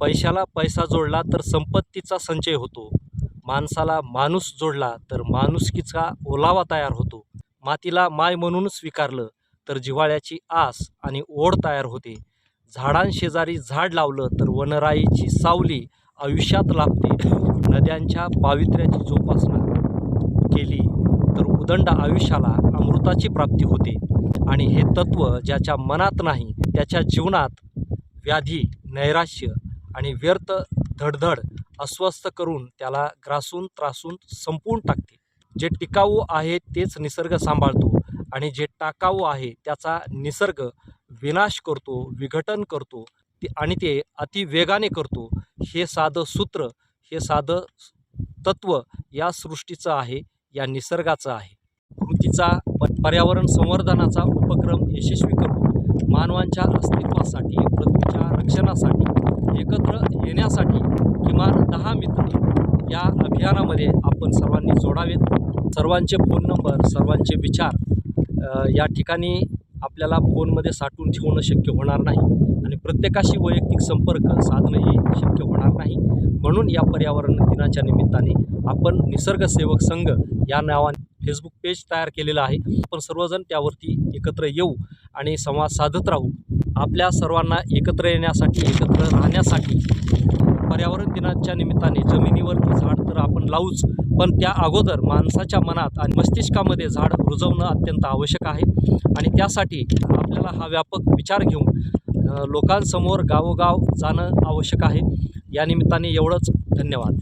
पैशाला पैसा जोडला तर संपत्तीचा संचय होतो. माणसाला माणूस जोडला तर माणुसकीचा ओलावा तयार होतो. मातीला माय म्हणून स्वीकारलं तर जिव्हाळ्याची आस आणि ओढ तयार होते. झाडांशेजारी झाड लावलं तर वनराईची सावली आयुष्यात लाभते. नद्यांच्या पावित्र्याची जोपासना केली तर उदंड आयुष्याला अमृताची प्राप्ती होते. आणि हे तत्त्व ज्याच्या मनात नाही त्याच्या जीवनात व्याधी नैराश्य आणि व्यर्थ धडधड अस्वस्थ करून त्याला ग्रासून त्रासून संपवून टाकते. जे टिकाऊ आहे तेच निसर्ग सांभाळतो आणि जे टाकाऊ आहे त्याचा निसर्ग विनाश करतो विघटन करतो ते आणि ते अतिवेगाने करतो. हे साधं सूत्र हे साधं तत्त्व या सृष्टीचं आहे या निसर्गाचं आहे. कृतीचा प पर्यावरण संवर्धनाचा उपक्रम यशस्वी करून मानवांच्या अस्तित्वासाठी पृथ्वीच्या रक्षणासाठी एकत्र येण्यासाठी किमान दहा मित्र या अभियानामध्ये आपण सर्वांनी जोडावेत. सर्वांचे फोन नंबर सर्वांचे विचार या ठिकाणी आपल्याला फोनमध्ये साठवून ठेवणं शक्य होणार नाही आणि प्रत्येकाशी वैयक्तिक संपर्क साधणंही शक्य होणार नाही. म्हणून या पर्यावरण दिनाच्या निमित्ताने आपण निसर्ग सेवक संघ या नावाने फेसबुक पेज तयार केलेलं आहे. आपण सर्वजण त्यावरती एकत्र येऊ आणि संवाद साधत राहू. आपल्या सर्वांना एकत्र येण्यासाठी एकत्र राहण्यासाठी पर्यावरण दिनाच्या निमित्ताने जमिनीवरती झाड तर आपण लावूच पण त्या अगोदर माणसाच्या मनात आणि मस्तिष्कामध्ये झाड रुजवणं अत्यंत आवश्यक आहे. आणि त्यासाठी आपल्याला हा व्यापक विचार घेऊन लोकांसमोर गावोगाव जाणं आवश्यक आहे. या निमित्ताने एवढंच. धन्यवाद.